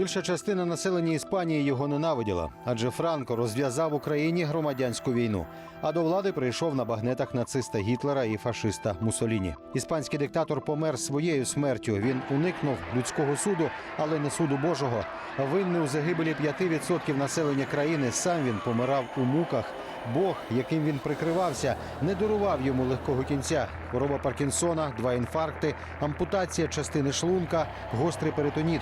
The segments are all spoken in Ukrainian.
Більша частина населення Іспанії його ненавиділа, адже Франко розв'язав Україні громадянську війну. А до влади прийшов на багнетах нациста Гітлера і фашиста Мусоліні. Іспанський диктатор помер своєю смертю. Він уникнув людського суду, але не суду Божого. Винний у загибелі 5% населення країни. Сам він помирав у муках. Бог, яким він прикривався, не дарував йому легкого кінця. Хвороба Паркінсона, два інфаркти, ампутація частини шлунка, гострий перитоніт.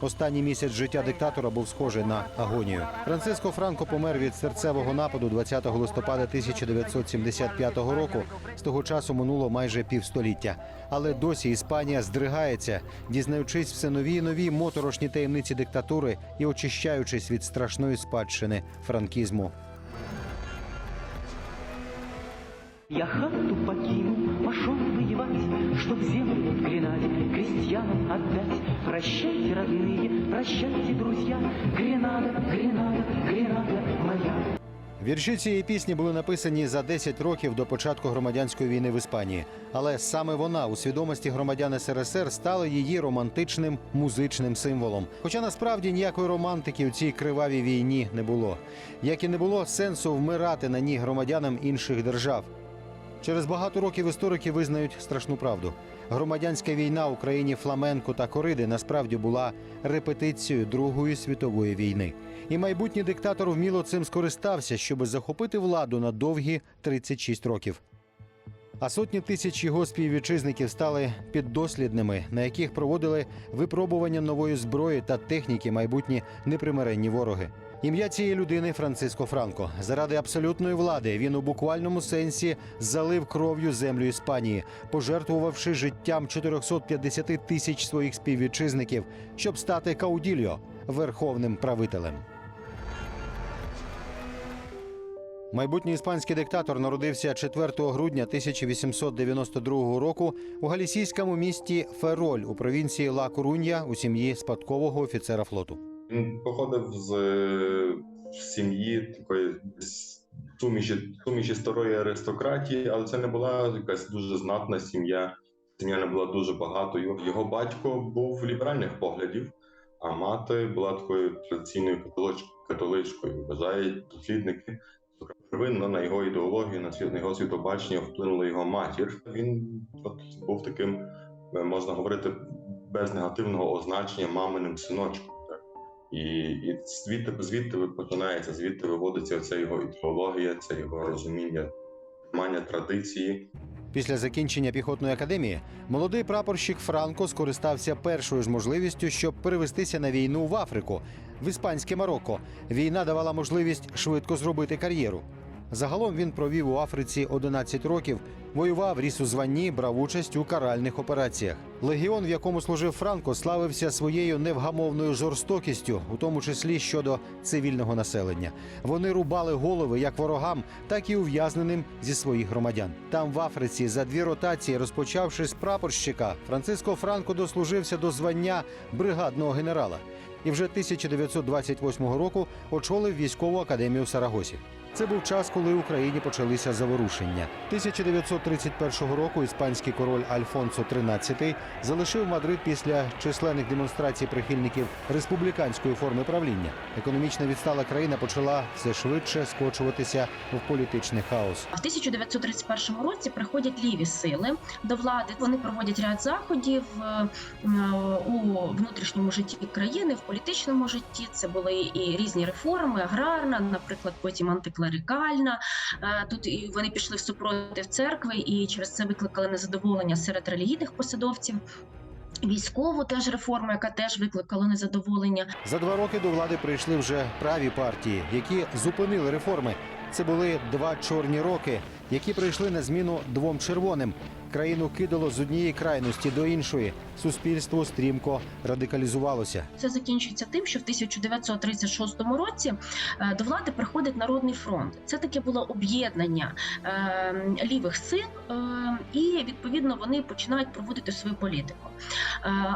Останній місяць життя диктатора був схожий на агонію. Франциско Франко помер від серцевого нападу 20 листопада 1975 року. З того часу минуло майже півстоліття. Але досі Іспанія здригається, дізнаючись все нові і нові моторошні таємниці диктатури і очищаючись від страшної спадщини франкізму. Я хату покинул, пошел воевать, Чтоб землю в Гренаде крестьянам отдать. Прощайте, родные, прощайте, друзья, Гренада, Гренада, Гренада моя. Вірші цієї пісні були написані за 10 років до початку громадянської війни в Іспанії. Але саме вона у свідомості громадян СРСР стала її романтичним музичним символом. Хоча насправді ніякої романтики у цій кривавій війні не було, як і не було сенсу вмирати на ній громадянам інших держав. Через багато років історики визнають страшну правду. Громадянська війна в Україні фламенко та кориди насправді була репетицією Другої світової війни. І майбутній диктатор вміло цим скористався, щоб захопити владу на довгі 36 років. А сотні тисяч його співвітчизників стали піддослідними, на яких проводили випробування нової зброї та техніки майбутні непримиренні вороги. Ім'я цієї людини Франциско Франко. Заради абсолютної влади він у буквальному сенсі залив кров'ю землю Іспанії, пожертвувавши життям 450 тисяч своїх співвітчизників, щоб стати каудільо верховним правителем. Майбутній іспанський диктатор народився 4 грудня 1892 року у галісійському місті Фероль у провінції Ла Корунья у сім'ї спадкового офіцера флоту. Він походив з е, сім'ї такої суміші, суміші старої аристократії, але це не була якась дуже знатна сім'я. Сім'я не була дуже багатою. Його батько був ліберальних поглядів, а мати була такою традиційною католич- католичкою. Вважають дослідники. Первинно на його ідеологію, на його світобачення вплинула його матір. Він от був таким, е, можна говорити, без негативного означення маминим синочком. І, і звідти, звідти починається, звідти виводиться ця його ідеологія, це його розуміння, мання традиції. Після закінчення піхотної академії молодий прапорщик Франко скористався першою ж можливістю, щоб перевестися на війну в Африку в іспанське Марокко. Війна давала можливість швидко зробити кар'єру. Загалом він провів у Африці 11 років, воював, ріс у званні, брав участь у каральних операціях. Легіон, в якому служив Франко, славився своєю невгамовною жорстокістю, у тому числі щодо цивільного населення. Вони рубали голови як ворогам, так і ув'язненим зі своїх громадян. Там в Африці за дві ротації, розпочавши з прапорщика, Франциско Франко дослужився до звання бригадного генерала і вже 1928 року очолив військову академію в Сарагосі. Це був час, коли в Україні почалися заворушення. 1931 року іспанський король Альфонсо XIII залишив Мадрид після численних демонстрацій прихильників республіканської форми правління. Економічно відстала країна почала все швидше скочуватися в політичний хаос. В 1931 році приходять ліві сили до влади. Вони проводять ряд заходів е, у внутрішньому житті країни, в політичному житті. Це були і різні реформи, аграрна, наприклад, потім антиклерикальна. Е, Тут і вони пішли в супротив церкви і через це викликали незадоволення серед релігійних посадовців. Військову теж реформу, яка теж викликала незадоволення. За два роки до влади прийшли вже праві партії, які зупинили реформи. Це були два чорні роки, які прийшли на зміну двом червоним. Країну кидало з однієї крайності до іншої. Суспільство стрімко радикалізувалося. Це закінчується тим, що в 1936 році е, до влади приходить народний фронт. Це таке було об'єднання е, лівих сил, е, і відповідно вони починають проводити свою політику.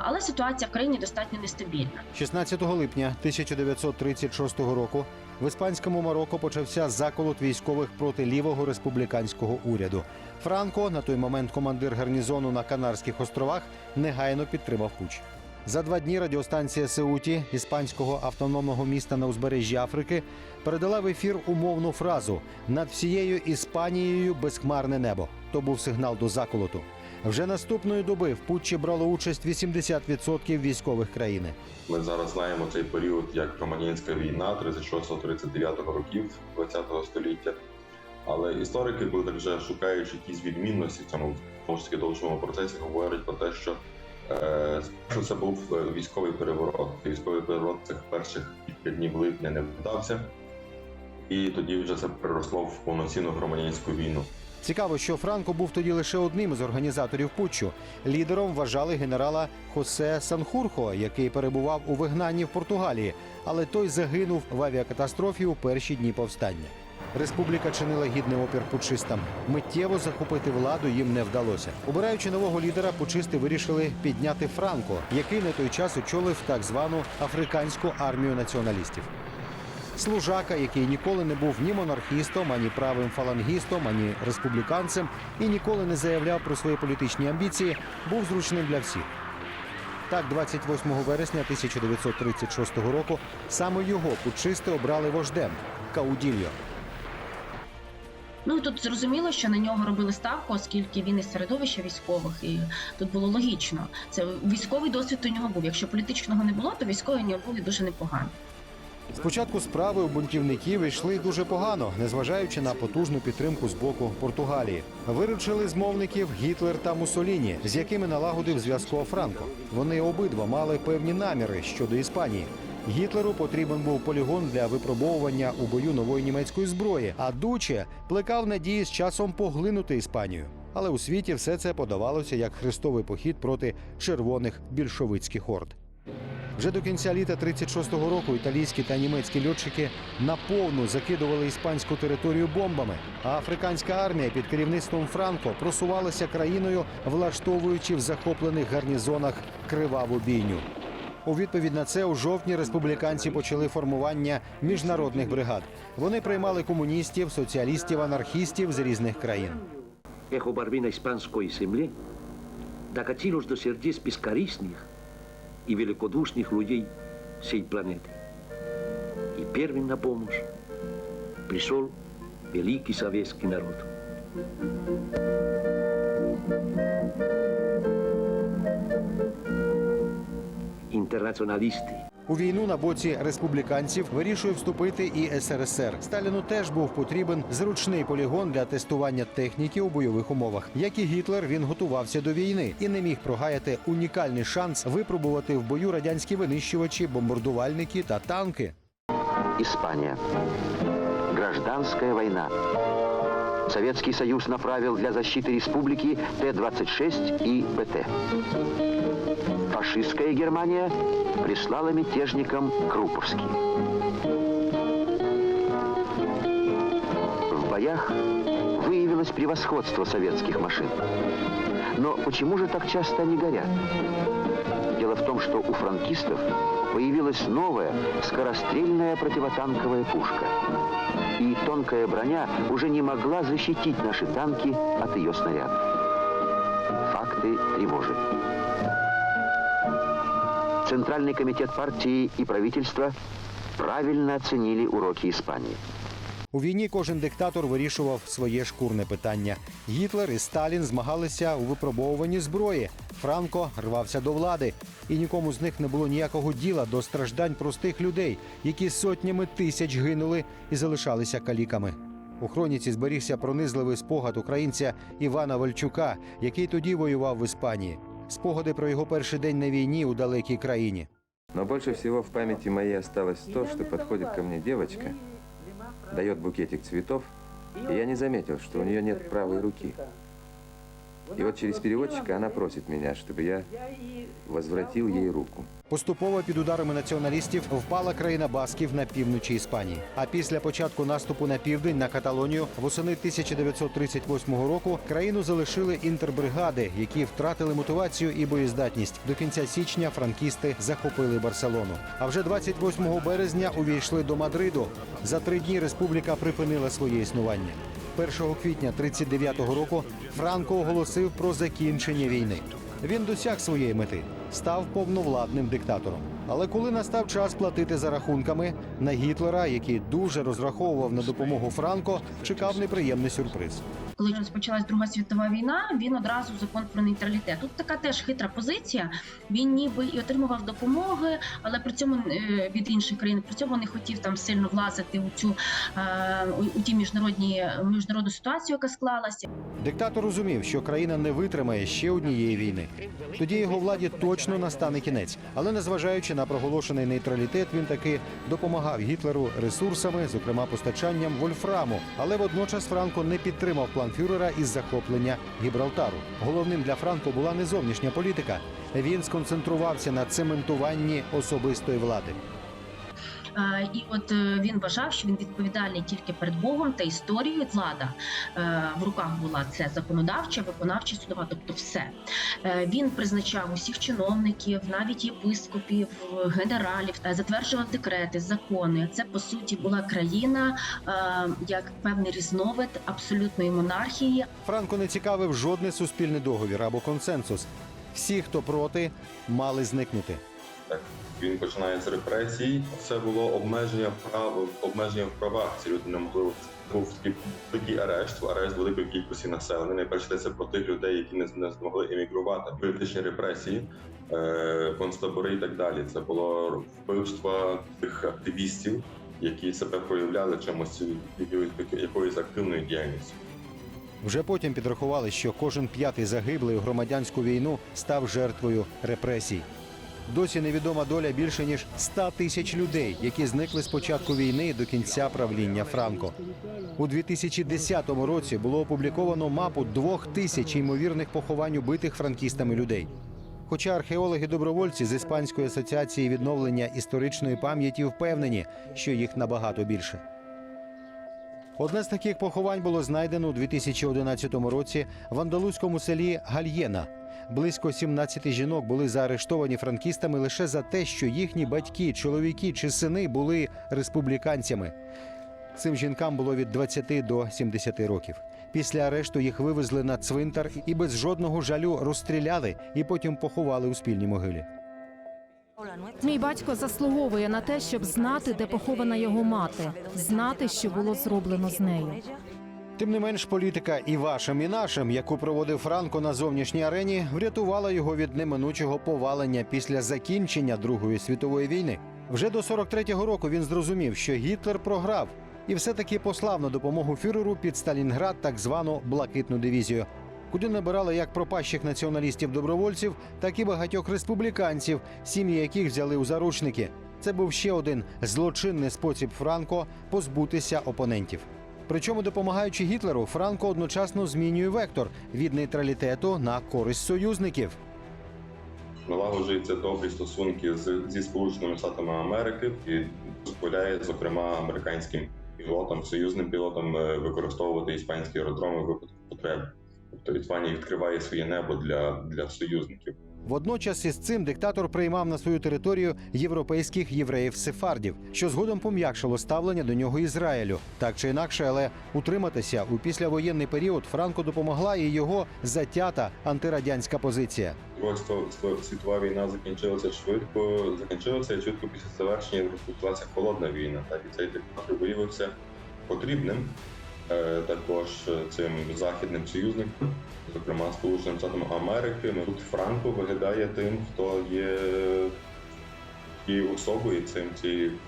Але ситуація в країні достатньо нестабільна. 16 липня 1936 року в іспанському Марокко почався заколот військових проти лівого республіканського уряду. Франко, на той момент командир гарнізону на Канарських островах, негайно підтримав пуч. За два дні радіостанція Сеуті іспанського автономного міста на узбережжі Африки передала в ефір умовну фразу над всією Іспанією безхмарне небо. То був сигнал до заколоту. Вже наступної доби в путчі брало участь 80% військових країни. Ми зараз знаємо цей період як Романянська війна 36-39 років ХХ століття. Але історики, коли вже шукають якісь відмінності в цьому ж таки довшому процесі, говорять про те, що спершу це був е, військовий переворот. Військовий переворот цих перших кілька днів липня не вдався, і тоді вже це переросло в повноцінну громадянську війну. Цікаво, що Франко був тоді лише одним із організаторів путчу. Лідером вважали генерала Хосе Санхурхо, який перебував у вигнанні в Португалії, але той загинув в авіакатастрофі у перші дні повстання. Республіка чинила гідний опір путчистам. Миттєво захопити владу їм не вдалося. Обираючи нового лідера, путчисти вирішили підняти Франко, який на той час очолив так звану африканську армію націоналістів. Служака, який ніколи не був ні монархістом, ані правим фалангістом, ані республіканцем і ніколи не заявляв про свої політичні амбіції, був зручним для всіх. Так, 28 вересня 1936 року саме його путчисти обрали вождем Каудільо. Ну і тут зрозуміло, що на нього робили ставку, оскільки він із середовища військових, і тут було логічно. Це військовий досвід у нього був. Якщо політичного не було, то військові у нього були дуже непогані. Спочатку справи у бунтівників йшли дуже погано, незважаючи на потужну підтримку з боку Португалії. Виручили змовників Гітлер та Муссоліні, з якими налагодив зв'язку Франко. Вони обидва мали певні наміри щодо Іспанії. Гітлеру потрібен був полігон для випробовування у бою нової німецької зброї, а Дуче плекав надії з часом поглинути Іспанію. Але у світі все це подавалося як хрестовий похід проти червоних більшовицьких орд. Вже до кінця літа 36-го року італійські та німецькі льотчики наповну закидували іспанську територію бомбами. А африканська армія під керівництвом Франко просувалася країною, влаштовуючи в захоплених гарнізонах криваву бійню. У відповідь на це у жовтні республіканці почали формування міжнародних бригад. Вони приймали комуністів, соціалістів, анархістів з різних країн. Ехо борьбы на испанской земле докатилось до сердец бескорыстных и великодушных людей всей планеты. И первым на помощь пришел великий советский народ. Интернационалисты, У війну на боці республіканців вирішує вступити і СРСР. Сталіну теж був потрібен зручний полігон для тестування техніки у бойових умовах. Як і Гітлер, він готувався до війни і не міг прогаяти унікальний шанс випробувати в бою радянські винищувачі, бомбардувальники та танки. Испания. Гражданская война. Советский Союз направил для защиты республики Т-26 и БТ. Фашистская Германия прислала мятежникам Круповский. В боях выявилось превосходство советских машин. Но почему же так часто они горят? Дело в том, что у франкистов появилась новая скорострельная противотанковая пушка. И тонкая броня уже не могла защитить наши танки от ее снарядов. Факты тревожат. Центральный комитет партии и правительства правильно оценили уроки Испании. У війні кожен диктатор вирішував своє шкурне питання. Гітлер і Сталін змагалися у випробовуванні зброї. Франко рвався до влади, і нікому з них не було ніякого діла до страждань простих людей, які сотнями тисяч гинули і залишалися каліками. У хроніці зберігся пронизливий спогад українця Івана Вальчука, який тоді воював в Іспанії. Спогади про його перший день на війні у далекій країні. Но больше всего в памяти моей осталось то, что подходит ко мне девочка, дает букетик цветов, и я не заметил, что у нее нет правой руки. И вот через переводчика она просит меня, чтобы я возвратил ей руку. Поступово під ударами націоналістів впала країна Басків на півночі Іспанії. А після початку наступу на південь на Каталонію восени 1938 року країну залишили інтербригади, які втратили мотивацію і боєздатність. До кінця січня франкісти захопили Барселону. А вже 28 березня увійшли до Мадриду. За три дні республіка припинила своє існування. 1 квітня 39-го року Франко оголосив про закінчення війни. Він досяг своєї мети, став повновладним диктатором. Але коли настав час платити за рахунками, на Гітлера, який дуже розраховував на допомогу Франко, чекав неприємний сюрприз. Коли розпочалась Друга світова війна, він одразу закон про нейтралітет. Тут така теж хитра позиція. Він ніби і отримував допомоги, але при цьому е, від інших країн при цьому не хотів там сильно влазити у цю е, у, у ті міжнародні міжнародну ситуацію, яка склалася. Диктатор розумів, що країна не витримає ще однієї війни. Тоді його владі точно настане кінець. Але незважаючи на проголошений нейтралітет, він таки допомагав Гітлеру ресурсами, зокрема постачанням вольфраму. Але водночас Франко не підтримав план фюрера із захоплення Гібралтару. Головним для Франко була не зовнішня політика. Він сконцентрувався на цементуванні особистої влади. Е, І от е, він вважав, що він відповідальний тільки перед Богом та історією. Влада е, в руках була це законодавча, виконавча, судова, тобто все. Він призначав усіх чиновників, навіть єпископів, генералів, затверджував декрети, закони. Це по суті була країна як певний різновид абсолютної монархії, Франко не цікавив жодний суспільний договір або консенсус. Всі, хто проти, мали зникнути. Він починає з репресій. Це було обмеження прав, обмеження в правах. Ці люди не могли був такий великий арешт, арешт великої кількості населення. Найперше йдеться про тих людей, які не, не змогли емігрувати, політичні репресії, е, концтабори і так далі. Це було вбивство тих активістів, які себе проявляли чимось якоюсь активною діяльністю. Вже потім підрахували, що кожен п'ятий загиблий у громадянську війну став жертвою репресій. Досі невідома доля більше ніж 100 тисяч людей, які зникли з початку війни до кінця правління Франко. У 2010 році було опубліковано мапу двох тисяч ймовірних поховань убитих франкістами людей. Хоча археологи-добровольці з Іспанської асоціації відновлення історичної пам'яті впевнені, що їх набагато більше. Одне з таких поховань було знайдено у 2011 році в андалузькому селі Гальєна. Близько 17 жінок були заарештовані франкістами лише за те, що їхні батьки, чоловіки чи сини були республіканцями. Цим жінкам було від 20 до 70 років. Після арешту їх вивезли на цвинтар і без жодного жалю розстріляли і потім поховали у спільній могилі. Мій батько заслуговує на те, щоб знати, де похована його мати, знати, що було зроблено з нею. Тим не менш, політика і вашим, і нашим, яку проводив Франко на зовнішній арені, врятувала його від неминучого повалення після закінчення Другої світової війни. Вже до 43-го року він зрозумів, що Гітлер програв, і все-таки послав на допомогу фюреру під Сталінград так звану блакитну дивізію, куди набирали як пропащих націоналістів-добровольців, так і багатьох республіканців, сім'ї яких взяли у заручники. Це був ще один злочинний спосіб Франко позбутися опонентів. Причому, допомагаючи Гітлеру, Франко одночасно змінює вектор від нейтралітету на користь союзників. налагоджуються добрі стосунки з, зі Сполученими Штатами Америки і дозволяє, зокрема, американським пілотам, союзним пілотам е, використовувати іспанські аеродроми в випадку потреби. Тобто Іспанія відкриває своє небо для, для союзників. Водночас із цим диктатор приймав на свою територію європейських євреїв-сефардів, що згодом пом'якшило ставлення до нього Ізраїлю. Так чи інакше, але утриматися у післявоєнний період Франко допомогла і його затята антирадянська позиція. Друга світова- війна закінчилася швидко, закінчилася швидко після завершення розпочалася холодна війна. Так і цей диктатор виявився потрібним також цим західним союзникам, зокрема Сполученим Штатам Америки. Ну тут Франко виглядає тим, хто є тією особою, цим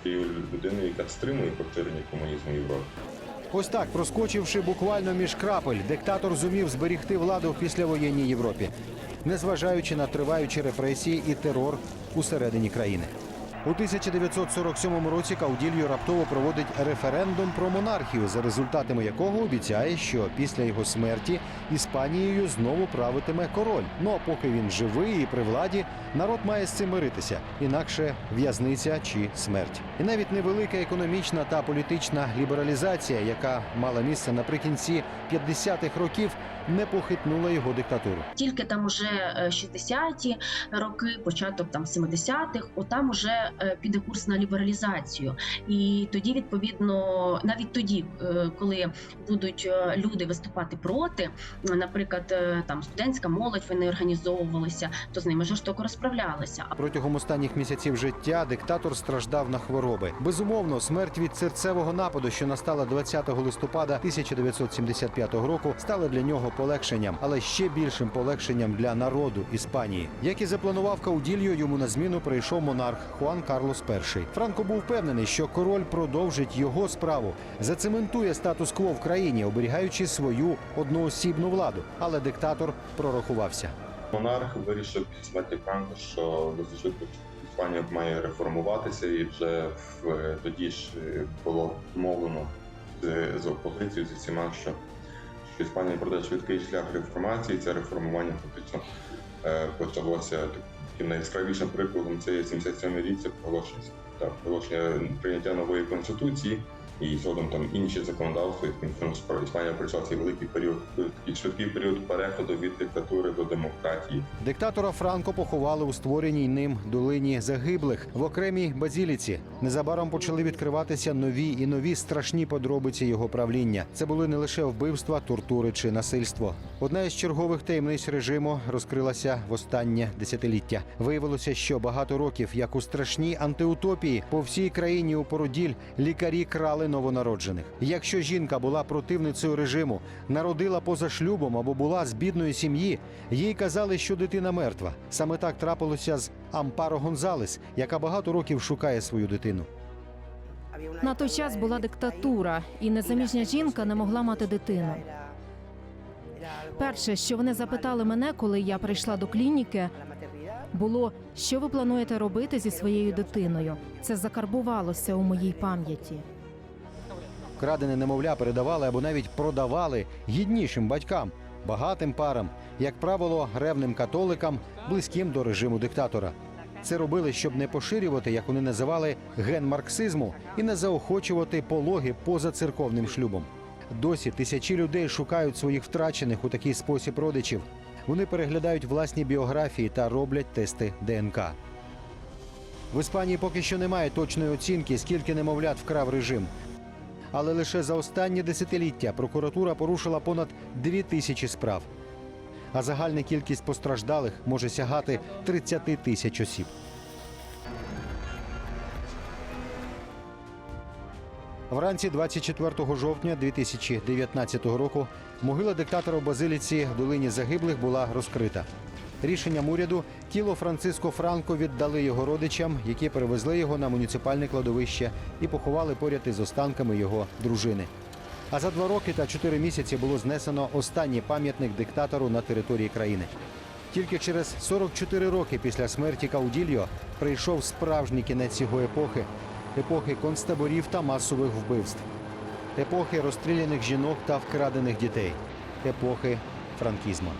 тією людиною, яка стримує поширення комунізму в Європі. Ось так, проскочивши буквально між крапель, диктатор зумів зберігти владу в післявоєнній Європі, незважаючи на триваючі репресії і терор усередині країни. У 1947 році Каудільо раптово проводить референдум про монархію, за результатами якого обіцяє, що після його смерті Іспанією знову правитиме король. Ну а поки він живий і при владі, народ має з цим миритися, інакше в'язниця чи смерть. І навіть невелика економічна та політична лібералізація, яка мала місце наприкінці 50-х років, не похитнула його диктатуру. Тільки там уже е, 60-ті роки, початок там 70-х, отам уже е, піде курс на лібералізацію. І тоді, відповідно, навіть тоді, е, коли будуть е, люди виступати проти, е, наприклад, е, там студентська молодь вони організовувалися, то з ними жорстоко розправлялися. Протягом останніх місяців життя диктатор страждав на хвороби. Безумовно, смерть від серцевого нападу, що настала 20 листопада 1975 року, стала для нього полегшенням, але ще більшим полегшенням для народу Іспанії. Як і запланував Каудільо, йому на зміну прийшов монарх Хуан Карлос І. Франко був впевнений, що король продовжить його справу, зацементує статус-кво в країні, оберігаючи свою одноосібну владу. Але диктатор прорахувався. Монарх вирішив після смерті Франка, що дуже швидко Іспанія має реформуватися, і вже в тоді ж е, було мовлено з, з опозицією з усіма, що Іспанія пройде швидкий шлях реформації. Це реформування фактично е, почалося таким найяскравішим прикладом. Це 77 рік, це проголошення так, проголошення прийняття нової конституції. І згодом там інші законодавства, яким справа Іспанія пройшла цей великий період, такий швидкий період переходу від диктатури до демократії. Диктатора Франко поховали у створеній ним долині загиблих в окремій базіліці. Незабаром почали відкриватися нові і нові страшні подробиці його правління. Це були не лише вбивства, тортури чи насильство. Одна із чергових таємниць режиму розкрилася в останнє десятиліття. Виявилося, що багато років, як у страшній антиутопії, по всій країні у породіль лікарі крали новонароджених. Якщо жінка була противницею режиму, народила поза шлюбом або була з бідної сім'ї, їй казали, що дитина мертва. Саме так трапилося з Ампаро Гонзалес, яка багато років шукає свою дитину. На той час була диктатура, і незаміжня жінка не могла мати дитину. Перше, що вони запитали мене, коли я прийшла до клініки, було, що ви плануєте робити зі своєю дитиною. Це закарбувалося у моїй пам'яті. Крадене немовля передавали або навіть продавали гіднішим батькам, багатим парам, як правило, ревним католикам, близьким до режиму диктатора. Це робили, щоб не поширювати, як вони називали, ген марксизму і не заохочувати пологи поза церковним шлюбом. Досі тисячі людей шукають своїх втрачених у такий спосіб родичів. Вони переглядають власні біографії та роблять тести ДНК. В Іспанії поки що немає точної оцінки, скільки немовлят вкрав режим. Але лише за останні десятиліття прокуратура порушила понад дві тисячі справ. А загальна кількість постраждалих може сягати 30 тисяч осіб. Вранці 24 жовтня 2019 року могила диктатора в Базиліці в долині загиблих була розкрита. Рішенням уряду тіло Франциско Франко віддали його родичам, які перевезли його на муніципальне кладовище і поховали поряд із останками його дружини. А за два роки та чотири місяці було знесено останній пам'ятник диктатору на території країни. Тільки через 44 роки після смерті Каудільо прийшов справжній кінець його епохи, епохи концтаборів та масових вбивств, епохи розстріляних жінок та вкрадених дітей, епохи франкізму.